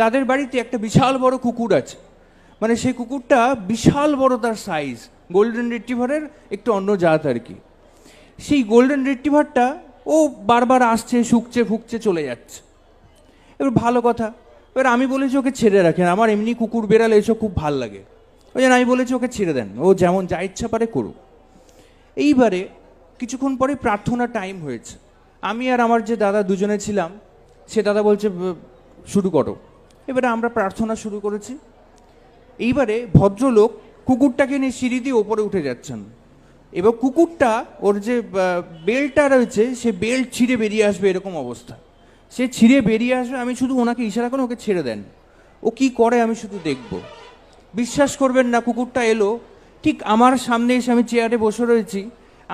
তাদের বাড়িতে একটা বিশাল বড় কুকুর আছে। মানে সেই কুকুরটা বিশাল বড় তার সাইজ গোল্ডেন রিট্রিভারের একটু অন্য জাত আর কি। সেই গোল্ডেন রিট্রিভারটা ও বারবার আসছে, শুকছে, ফুকছে, চলে যাচ্ছে। এবার ভালো কথা, এবার আমি বলেছি ওকে ছেড়ে রাখেন, আমার এমনি কুকুর বেড়ালে এসব খুব ভালো লাগে। ওই জন্য আমি বলেছি ওকে ছেড়ে দেন, ও যেমন যা ইচ্ছা পারে করুক। এইবারে কিছুক্ষণ পরে প্রার্থনা টাইম হয়েছে। আমি আর আমার যে দাদা দুজনে ছিলাম, সে দাদা বলছে শুরু করো। এবারে আমরা প্রার্থনা শুরু করেছি। এইবারে ভদ্রলোক কুকুরটাকে নিয়ে সিঁড়ি দিয়ে ওপরে উঠে যাচ্ছেন। এবার কুকুরটা, ওর যে বেল্টটা রয়েছে, সে বেল্ট ছিঁড়ে বেরিয়ে আসবে এরকম অবস্থা। সে ছিঁড়ে বেরিয়ে আসবে, আমি শুধু ওনাকে ইশারা করে ওকে ছেড়ে দেন। ও কি করে আমি শুধু দেখব। বিশ্বাস করবেন না, কুকুরটা এলো। ঠিক আমার সামনে এসে আমি চেয়ারে বসে রয়েছি।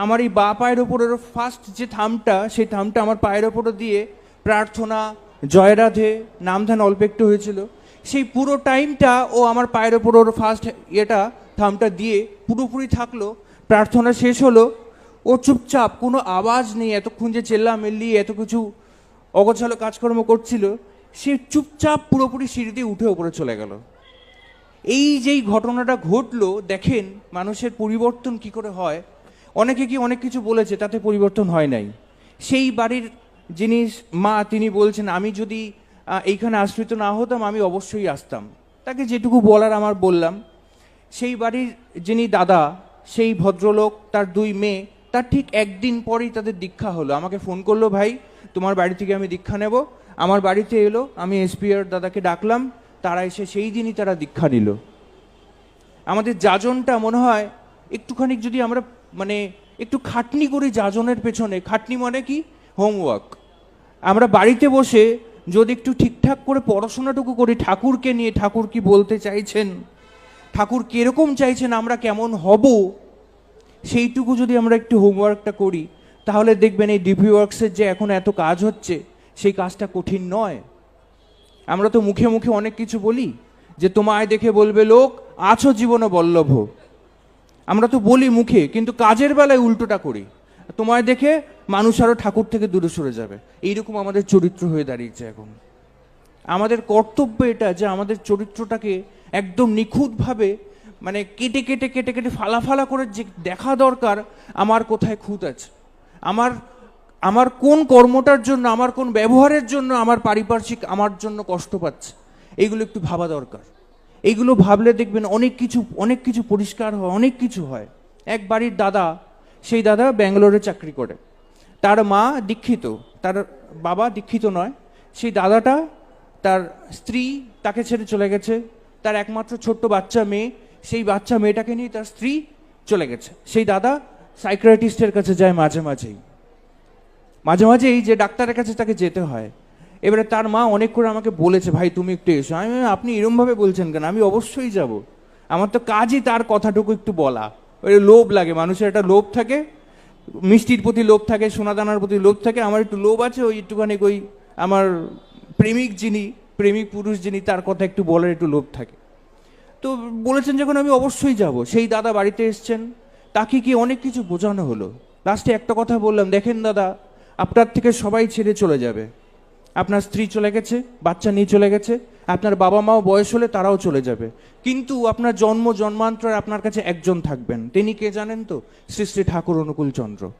আমার এই বা পায়ের ওপরের ফার্স্ট যে থামটা, সেই থামটা আমার পায়ের ওপরে দিয়ে প্রার্থনা জয়রাধে নামধান অল্প একটু হয়েছিল। সেই পুরো টাইমটা ও আমার পায়ের ওপর ওর ফার্স্ট ইয়েটা থামটা দিয়ে পুরোপুরি থাকল। প্রার্থনা শেষ হলো। ও চুপচাপ, কোনো আওয়াজ নেই, এতক্ষণ যে চেল্লা মেল্লি এত কিছু অগোছালো কাজকর্ম করছিল, সে চুপচাপ পুরোপুরি সিঁড়ি দিয়ে উঠে ওপরে চলে গেল। এই যেই ঘটনাটা ঘটলো, দেখেন মানুষের পরিবর্তন কি করে হয়। অনেকে কি অনেক কিছু বলেছে, তাতে পরিবর্তন হয় নাই। সেই বাড়ির যিনি মা, তিনি বলছেন, আমি যদি এইখানে আশ্রিত না হতাম, আমি অবশ্যই আসতাম। তাকে যেটুকু বলার আমার বললাম, সেই বাড়ির যিনি দাদা, সেই ভদ্রলোক, তার দুই মেয়ে, তার ঠিক একদিন পরেই তাদের দীক্ষা হলো। আমাকে ফোন করল, ভাই, তোমার বাড়ি থেকে আমি দীক্ষা নেব। আমার বাড়িতে এলো, আমি এসপিআর দাদাকে ডাকলাম, তারা এসে সেই দিনই তারা দীক্ষা নিল। আমাদের যাজনটা মনে হয় একটুখানি যদি আমরা মানে একটু খাটনি করি যাজনের পেছনে, খাটনি মানে কি? হোমওয়ার্ক। আমরা বাড়িতে বসে যদি একটু ঠিকঠাক করে পড়াশোনাটুকু করি, ঠাকুরকে নিয়ে ঠাকুর কি বলতে চাইছেন? ঠাকুর কীরকম চাইছেন আমরা কেমন হব? সেইটুকু যদি আমরা একটু হোমওয়ার্কটা করি, তাহলে দেখবেন এই ডিপি ওয়ার্কসের যে এখন এত কাজ হচ্ছে, সেই কাজটা কঠিন নয়। আমরা তো মুখে মুখে অনেক কিছু বলি, যে তোমায় দেখে বলবে লোক, আছো জীবনে বল্লভ আমরা তো বলি মুখে, কিন্তু কাজের বেলায় উল্টোটা করি। তোমায় দেখে মানুষ আরও ঠাকুর থেকে দূরে সরে যাবে। এইরকম আমাদের চরিত্র হয়ে দাঁড়িয়েছে এখন। আমাদের কর্তব্য এটা যে আমাদের চরিত্রটাকে একদম নিখুঁতভাবে মানে কেটে কেটে কেটে কেটে ফালা ফালা করে যে দেখা দরকার, আমার কোথায় খুঁত আছে? আমার আমার কোন কর্মটার জন্য, আমার কোন ব্যবহারের জন্য আমার পারিপার্শ্বিক আমার জন্য কষ্ট পাচ্ছে? এইগুলো একটু ভাবা দরকার। এইগুলো ভাবলে দেখবেন অনেক কিছু অনেক কিছু পরিষ্কার হয়, অনেক কিছু হয়। এক বাড়ির দাদা সেই দাদা ব্যাঙ্গালোরে চাকরি করে। তার মা দীক্ষিত, তার বাবা দীক্ষিত নয়, সেই দাদাটা তার স্ত্রী তাকে ছেড়ে চলে গেছে, তার একমাত্র ছোট্ট বাচ্চা মেয়ে, সেই বাচ্চা মেয়েটাকে নিয়ে তার স্ত্রী চলে গেছে। সেই দাদা সাইক্রাটিস্টের কাছে যায় মাঝে মাঝেই। মাঝে মাঝে এই যে ডাক্তারের কাছে তাকে যেতে হয়। এবারে তার মা অনেক করে আমাকে বলেছে, ভাই, তুমি একটু এসো। আমি আপনি এরমভাবে বলছেন কেন? আমি অবশ্যই যাব। আমার তো কাজই তার কথাটুকু একটু বলা। ওই লোভ লাগে, মানুষের একটা লোভ থাকে, মিষ্টির প্রতি লোভ থাকে, সোনাদানার প্রতি লোভ থাকে, আমার একটু লোভ আছে, ওই একটুখানি ওই আমার প্রেমিক যিনি, প্রেমিক পুরুষ যিনি, তার কথা একটু বলার একটু লোভ থাকে। তো বলেছেন যখন আমি অবশ্যই যাব, সেই দাদা বাড়িতে এসছেন, তাকে কি অনেক কিছু বোঝানো হলো? লাস্টে একটা কথা বললাম, দেখেন দাদা, আপনার থেকে সবাই ছেড়ে চলে যাবে। আপনার স্ত্রী চলে গেছে, বাচ্চা নিয়ে চলে গেছে আপনার বাবা মাও বয়স হলে তারাও চলে যাবে। কিন্তু আপনার জন্ম, জন্মান্তরে আপনার কাছে একজন থাকবেন। তিনি কে জানেন তো? শ্রী শ্রী ঠাকুর অনুকূল চন্দ্র।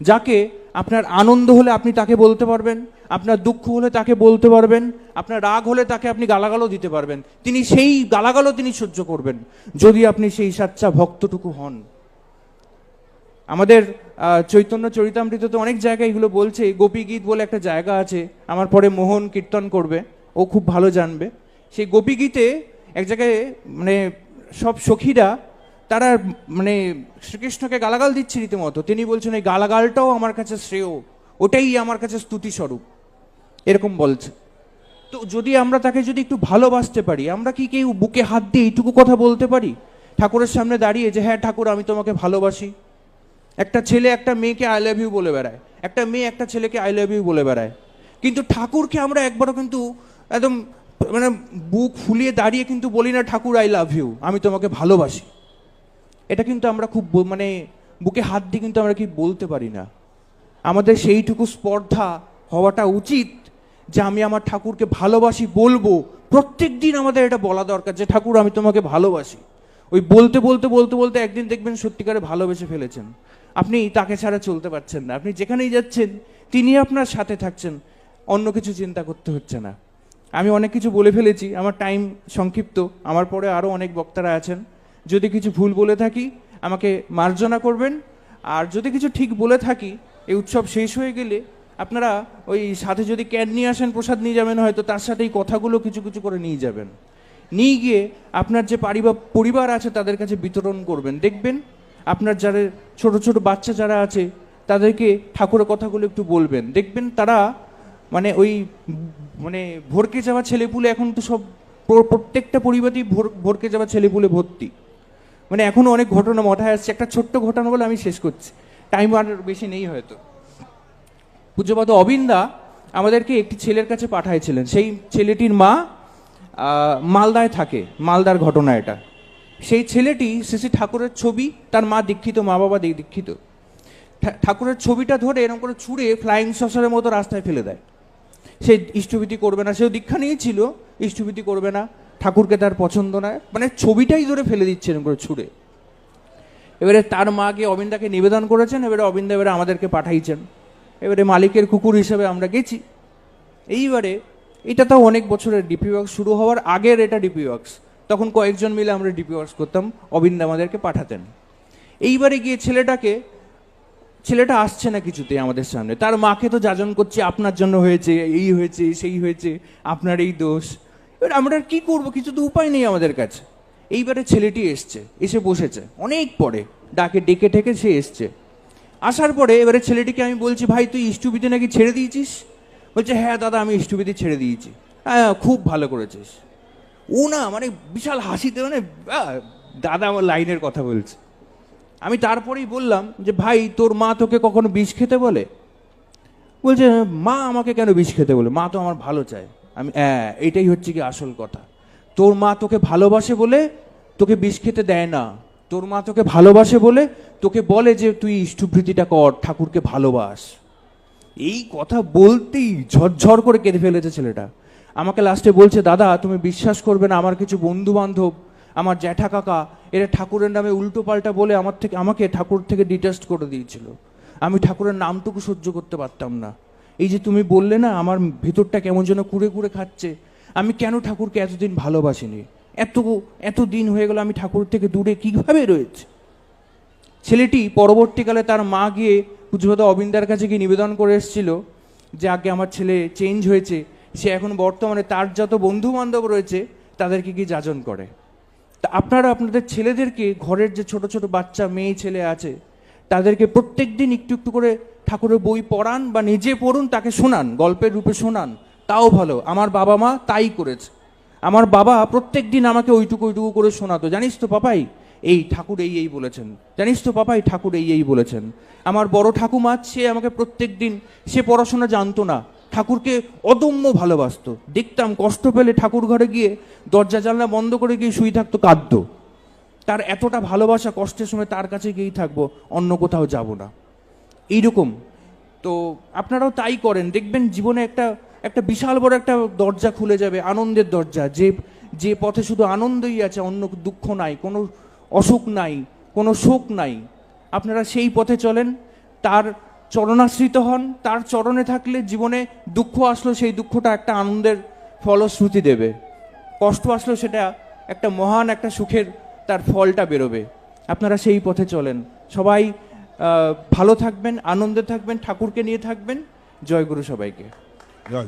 যাকে আপনার আনন্দ হলে আপনি তাকে বলতে পারবেন, আপনার দুঃখ হলে তাকে বলতে পারবেন, আপনার রাগ হলে তাকে আপনি গালাগালও দিতে পারবেন। তিনি সেই গালাগালও তিনি সহ্য করবেন। যদি আপনি সেই সাচ্চা ভক্তটুকু হন। আমাদের চৈতন্য চরিতামৃততে অনেক জায়গায় এগুলো বলছে গোপী গীত বলে একটা জায়গা আছে, আমার পরে মোহন কীর্তন করবে। ও খুব ভালো জানবে। সেই গোপী গীতে এক জায়গায় মানে সব সখীরা তারা মানে শ্রীকৃষ্ণকে গালাগাল দিচ্ছে রীতিমতো। তিনি বলছেন, এই গালাগালটাও আমার কাছে শ্রেয়। ওটাই আমার কাছে স্তুতিস্বরূপ। এরকম বলছে। তো যদি আমরা তাকে যদি একটু ভালোবাসতে পারি, আমরা কি কেউ বুকে হাত দিয়ে এইটুকু কথা বলতে পারি? ঠাকুরের সামনে দাঁড়িয়ে যে হ্যাঁ ঠাকুর, আমি তোমাকে ভালোবাসি। একটা ছেলে একটা মেয়েকে আই লাভ ইউ বলে বেড়ায়। একটা মেয়ে একটা ছেলেকে আই লাভ ইউ বলে বেড়ায়। কিন্তু ঠাকুরকে আমরা একবারও কিন্তু একদম মানে বুক ফুলিয়ে দাঁড়িয়ে কিন্তু বলি না, ঠাকুর আই লাভ ইউ আমি তোমাকে ভালোবাসি। এটা কিন্তু আমরা খুব মানে বুকে হাত দিয়ে কিন্তু আমরা কি বলতে পারি না। আমাদের সেইটুকু স্পর্ধা হওয়াটা উচিত যে আমি আমার ঠাকুরকে ভালোবাসি বলব। প্রত্যেক দিন আমাদের এটা বলা দরকার যে, ঠাকুর, আমি তোমাকে ভালোবাসি। ওই বলতে বলতে বলতে বলতে একদিন দেখবেন সত্যিকারে ভালোবেসে ফেলেছেন। আপনি তাকে ছাড়া চলতে পারছেন না। আপনি যেখানেই যাচ্ছেন তিনি আপনার সাথে থাকছেন। অন্য কিছু চিন্তা করতে হচ্ছে না। আমি অনেক কিছু বলে ফেলেছি, আমার টাইম সংক্ষিপ্ত, আমার পরে আরও অনেক বক্তারা আছেন। যদি কিছু ভুল বলে থাকি, আমাকে মার্জনা করবেন। আর যদি কিছু ঠিক বলে থাকি, এই উৎসব শেষ হয়ে গেলে আপনারা ওই সাথে যদি ক্যান নিয়ে আসেন, প্রসাদ নিয়ে যাবেন, হয়তো তার সাথে এই কথাগুলো কিছু কিছু করে নিয়ে যাবেন। নিয়ে গিয়ে আপনার যে পারিবার পরিবার আছে, তাদের কাছে বিতরণ করবেন। দেখবেন আপনার যারা ছোট ছোট বাচ্চা যারা আছে, তাদেরকে ঠাকুরের কথাগুলো একটু বলবেন। দেখবেন তারা মানে ওই মানে ভরকে যাওয়া ছেলেপুলে এখন তো সব প্রত্যেকটা পরিবারই ভোর, ভরকে যাওয়া ছেলেপুলে ভর্তি। মানে এখনও অনেক ঘটনা মাথায় আসছে। একটা ছোট্ট ঘটনা বলে আমি শেষ করছি। টাইম আর বেশি নেই হয়তো। পূজ্যপাত অবিন্দা আমাদেরকে একটি ছেলের কাছে পাঠাইছিলেন। সেই ছেলেটির মা মালদায় থাকে। মালদার ঘটনা এটা। সেই ছেলেটি শ্রী ঠাকুরের ছবি, তার মা দীক্ষিত, মা বাবা দীক্ষিত। ঠাকুরের ছবিটা ধরে এরকম করে ছুঁড়ে ফ্লাইং সসারের মতো রাস্তায় ফেলে দেয়। সে ইষ্টভীতি করবে না। সেও দীক্ষা নিয়েছিল, ইষ্টভীতি করবে না। ঠাকুরকে তার পছন্দ নয়। মানে ছবিটাই ধরে ফেলে দিচ্ছে এরকম করে ছুঁড়ে। এবারে তার মাকে অবিন্দাকে নিবেদন করেছেন, এবারে অবিন্দা এবারে আমাদেরকে পাঠাইছেন। এবারে মালিকের কুকুর হিসেবে আমরা গেছি। এইবারে এটা তো অনেক বছরের ডিপি ওয়ার্কস, শুরু হওয়ার আগের এটা ডিপি ওয়ার্কস। তখন কয়েকজন মিলে আমরা ডিপি ওয়ার্কস করতাম, অবিন্দা আমাদেরকে পাঠাতেন। এইবারে গিয়ে ছেলেটাকে ছেলেটা আসছে না কিছুতে আমাদের সামনে। তার মাকে তো যাজন করছে, আপনার জন্য হয়েছে, এই হয়েছে, সেই হয়েছে, আপনার এই দোষ। এবার আমরা আর কি করব? কিছু তো উপায় নেই আমাদের কাছে। এইবারে ছেলেটি এসছে, এসে বসেছে, অনেক পরে। ডাকে ডেকে ঠেকে সে এসছে। আসার পরে এবারে ছেলেটিকে আমি বলছি, ভাই, তুই ইষ্টবিতে নাকি ছেড়ে দিয়েছিস? বলছে হ্যাঁ দাদা, আমি ইষ্টবিতে ছেড়ে দিয়েছি। হ্যাঁ খুব ভালো করেছিস। ও না মানে বিশাল হাসিতে মানে দাদা আমার লাইনের কথা বলছে। আমি তারপরেই বললাম যে, ভাই, তোর মা তোকে কখনো বিষ খেতে বলে? বলছে, মা আমাকে কেন বিষ খেতে বলে? মা তো আমার ভালো চায়। আমি হ্যাঁ এটাই হচ্ছে কি আসল কথা। তোর মা তোকে ভালোবাসে বলে, তোকে বিষ খেতে দেয় না। তোর মা তোকে ভালোবাসে বলে, তোকে বলে যে, তুই ইষ্টভৃতিটা কর, ঠাকুরকে ভালোবাস। এই কথা বলতেই ঝরঝর করে কেঁদে ফেলেছে ছেলেটা। আমাকে লাস্টে বলছে, দাদা, তুমি বিশ্বাস করবে না, আমার কিছু বন্ধু বান্ধব আমার জ্যাঠা কাকা এরা ঠাকুরের নামে উল্টো পাল্টা বলে আমার থেকে, আমাকে ঠাকুর থেকে ডিটেস্ট করে দিয়েছিল। আমি ঠাকুরের নামটুকু সহ্য করতে পারতাম না। এই যে তুমি বললে না, আমার ভেতরটা কেমন যেন কুড়ে কুড়ে খাচ্ছে। আমি কেন ঠাকুরকে এতদিন ভালোবাসিনি? এত এত দিন হয়ে গেল আমি ঠাকুর থেকে দূরে কীভাবে রয়েছে? ছেলেটি পরবর্তীকালে তার মা গিয়ে পুজোপদ অবিন্দার কাছে গিয়ে নিবেদন করে এসেছিল যে আগে আমার ছেলে চেঞ্জ হয়েছে, সে এখন বর্তমানে তার যত বন্ধু বান্ধব রয়েছে, তাদেরকে কি যাজন করে। তা আপনারা আপনাদের ছেলেদেরকে ঘরের যে ছোট ছোট বাচ্চা, মেয়ে, ছেলে আছে, তাদেরকে প্রত্যেক দিন একটু একটু করে ঠাকুরের বই পড়ান বা নিজে পড়ুন, তাকে শোনান, গল্পের রূপে শোনান। তাও ভালো। আমার বাবা মা তাই করেছে। আমার বাবা প্রত্যেক দিন আমাকে ওইটুকু ওইটুকু করে শোনাতো। জানিস তো পাপাই, এই ঠাকুর এই এই বলেছেন। জানিস তো পাপাই, ঠাকুর এই এই বলেছেন। আমার বড় ঠাকুমা, সে আমাকে প্রত্যেক দিন, সে পড়াশোনা জানতো না। ঠাকুরকে অদম্য ভালোবাসতো। দেখতাম কষ্ট পেলে ঠাকুর ঘরে গিয়ে দরজা জানলা বন্ধ করে গিয়ে শুয়ে থাকতো, কাঁদতো। তার এতটা ভালোবাসা কষ্টের সময় তার কাছে গিয়েই থাকব, অন্য কোথাও যাব না। এইরকম। তো আপনারাও তাই করেন। দেখবেন জীবনে একটা একটা বিশাল বড় একটা দরজা খুলে যাবে, আনন্দের দরজা। যে যে পথে শুধু আনন্দই আছে, অন্য দুঃখ নাই, কোনো অসুখ নাই, কোনো শোক নাই। আপনারা সেই পথে চলেন। তার চরণাশ্রিত হন, তার চরণে থাকলে জীবনে দুঃখ আসলো, সেই দুঃখটা একটা আনন্দের ফলশ্রুতি দেবে। কষ্ট আসলো, সেটা একটা মহান একটা সুখের তার ফলটা বেরোবে। আপনারা সেই পথে চলেন। সবাই ভালো থাকবেন, আনন্দে থাকবেন, ঠাকুরকে নিয়ে থাকবেন। জয়গুরু সবাইকে। জয়।